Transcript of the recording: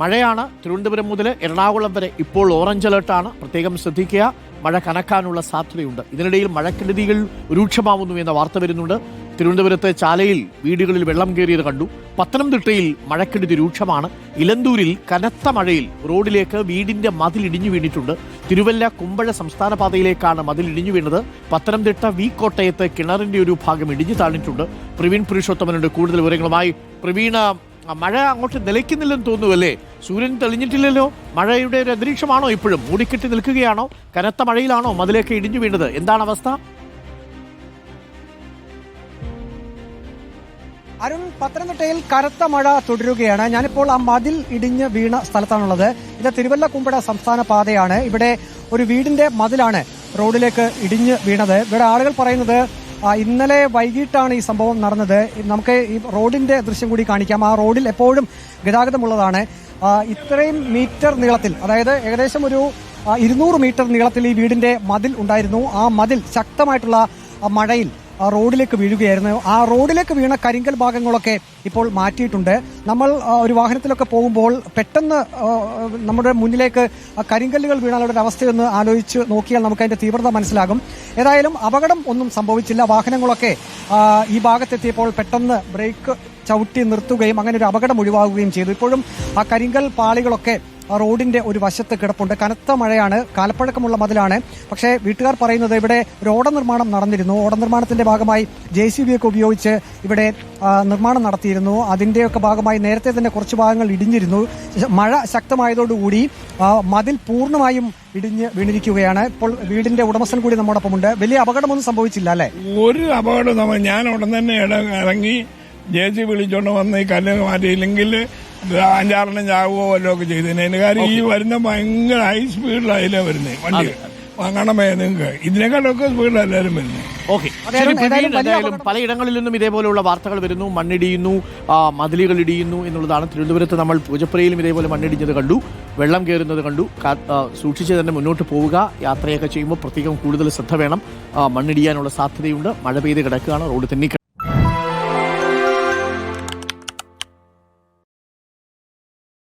മഴയാണ്. തിരുവനന്തപുരം മുതൽ എറണാകുളം വരെ ഇപ്പോൾ ഓറഞ്ച് അലേർട്ടാണ് പ്രത്യേകം ശ്രദ്ധിക്കുക. മഴ കനക്കാനുള്ള സാധ്യതയുണ്ട്. ഇതിനിടയിൽ മഴക്കെടുതികൾ രൂക്ഷമാവുന്നു എന്ന വാർത്ത വരുന്നുണ്ട്. തിരുവനന്തപുരത്ത് ചാലയിൽ വീടുകളിൽ വെള്ളം കയറിയത് കണ്ടു. പത്തനംതിട്ടയിൽ മഴക്കെടുതി രൂക്ഷമാണ്. ഇലന്തൂരിൽ കനത്ത മഴയിൽ റോഡിലേക്ക് വീടിന്റെ മതിൽ ഇടിഞ്ഞു വീണിട്ടുണ്ട്. തിരുവല്ല കുമ്പഴ സംസ്ഥാന പാതയിലേക്കാണ് മതിൽ ഇടിഞ്ഞു വീണത്. പത്തനംതിട്ട വി കോട്ടയത്ത് കിണറിന്റെ ഒരു ഭാഗം ഇടിഞ്ഞു താണിട്ടുണ്ട് പ്രവീൺ പുരുഷോത്തമനുണ്ട്. കൂടുതൽ വിവരങ്ങളുമായി പ്രവീണ മഴ അങ്ങോട്ട് നിലയ്ക്കുന്നില്ലെന്ന് തോന്നുന്നു അല്ലേ സൂര്യൻ തെളിഞ്ഞിട്ടില്ലല്ലോ? മഴയുടെ ഒരു അന്തരീക്ഷമാണോ ഇപ്പോഴും? മൂടിക്കെട്ടി നിൽക്കുകയാണോ? കനത്ത മഴയിലാണോ മതിലേക്ക് ഇടിഞ്ഞു വീണത്? എന്താണ് അവസ്ഥ? അരുൺ പത്തനംതിട്ടയിൽ കനത്ത മഴ തുടരുകയാണ്. ഞാനിപ്പോൾ ആ മതിൽ ഇടിഞ്ഞ് വീണ സ്ഥലത്താണുള്ളത്. ഇത് തിരുവല്ല കുമ്പട സംസ്ഥാന പാതയാണ്. ഇവിടെ ഒരു വീടിന്റെ മതിലാണ് റോഡിലേക്ക് ഇടിഞ്ഞ് വീണത്. ഇവിടെ ആളുകൾ പറയുന്നത് ഇന്നലെ വൈകിട്ടാണ് ഈ സംഭവം നടന്നത്. നമുക്ക് ഈ റോഡിന്റെ ദൃശ്യം കൂടി കാണിക്കാം. ആ റോഡിൽ എപ്പോഴും ഗതാഗതമുള്ളതാണ്. ഇത്രയും മീറ്റർ നീളത്തിൽ അതായത് ഏകദേശം ഒരു ഇരുന്നൂറ് മീറ്റർ നീളത്തിൽ ഈ വീടിന്റെ മതിൽ ഉണ്ടായിരുന്നു. ആ മതിൽ ശക്തമായിട്ടുള്ള മഴയിൽ റോഡിലേക്ക് വീഴുകയായിരുന്നു. ആ റോഡിലേക്ക് വീണ കരിങ്കൽ ഭാഗങ്ങളൊക്കെ ഇപ്പോൾ മാറ്റിയിട്ടുണ്ട്. നമ്മൾ ഒരു വാഹനത്തിലൊക്കെ പോകുമ്പോൾ പെട്ടെന്ന് നമ്മുടെ മുന്നിലേക്ക് കരിങ്കല്ലുകൾ വീണാലുള്ള ഒരു അവസ്ഥയൊന്ന് ആലോചിച്ച് നോക്കിയാൽ നമുക്ക് അതിന്റെ തീവ്രത മനസ്സിലാകും. ഏതായാലും അപകടം ഒന്നും സംഭവിച്ചില്ല. വാഹനങ്ങളൊക്കെ ഈ ഭാഗത്തെത്തിയപ്പോൾ പെട്ടെന്ന് ബ്രേക്ക് ചവിട്ടി നിർത്തുകയും അങ്ങനെ ഒരു അപകടം ഒഴിവാകുകയും ചെയ്തു. ഇപ്പോഴും ആ കരിങ്കൽ പാളികളൊക്കെ റോഡിന്റെ ഒരു വശത്ത് കിടപ്പുണ്ട്. കനത്ത മഴയാണ്. കാലപ്പഴക്കമുള്ള മതിലാണ്. പക്ഷേ വീട്ടുകാർ പറയുന്നത് ഇവിടെ ഒരു ഓട നിർമ്മാണം നടന്നിരുന്നു. ഓട നിർമ്മാണത്തിന്റെ ഭാഗമായി ജെ സി ബി ഒക്കെ ഉപയോഗിച്ച് ഇവിടെ നിർമ്മാണം നടത്തിയിരുന്നു. അതിന്റെയൊക്കെ ഭാഗമായി നേരത്തെ തന്നെ കുറച്ച് ഭാഗങ്ങൾ ഇടിഞ്ഞിരുന്നു. മഴ ശക്തമായതോടുകൂടി മതിൽ പൂർണമായും ഇടിഞ്ഞ് വീണിരിക്കുകയാണ്. ഇപ്പോൾ വീടിന്റെ ഉടമസ്ഥൻ കൂടി നമ്മോടൊപ്പമുണ്ട്. വലിയ അപകടമൊന്നും സംഭവിച്ചില്ല അല്ലേ? ഒരു അപകടം ഞാൻ ഉടൻ തന്നെ ഇറങ്ങി ജെ സി വിളിച്ചോണ്ട് വന്ന് ഈ കല്ല് മാറ്റിയില്ലെങ്കിൽ അഞ്ചാറെണ്ണം ചാവുകയോ വല്ലതും ഒക്കെ ചെയ്തതിന് കാര്യം ഈ വരുന്ന ഭയങ്കര ഹൈ സ്പീഡിലായില്ലേ വരുന്നത് വണ്ടി. വാങ്ങണമേ നിങ്ങൾക്ക്. ഇതിനേക്കാളൊക്കെ എല്ലാവരും വരുന്നത് ഓക്കെ ഏതായാലും പലയിടങ്ങളിൽ നിന്നും ഇതേപോലെയുള്ള വാർത്തകൾ വരുന്നു. മണ്ണിടിയുന്നു മതിലുകൾ ഇടിയുന്നു എന്നുള്ളതാണ്. തിരുവനന്തപുരത്ത് നമ്മൾ പൂജപ്പുരയിലും ഇതേപോലെ മണ്ണിടിഞ്ഞത് കണ്ടു. വെള്ളം കയറുന്നത് കണ്ടു. സൂക്ഷിച്ച് തന്നെ മുന്നോട്ട് പോവുക. യാത്രയൊക്കെ ചെയ്യുമ്പോൾ പ്രത്യേകം കൂടുതൽ ശ്രദ്ധ വേണം. മണ്ണിടിയാനുള്ള സാധ്യതയുണ്ട്. മഴ പെയ്ത് കിടക്കുകയാണ്. റോഡ് തെന്നിക്കിട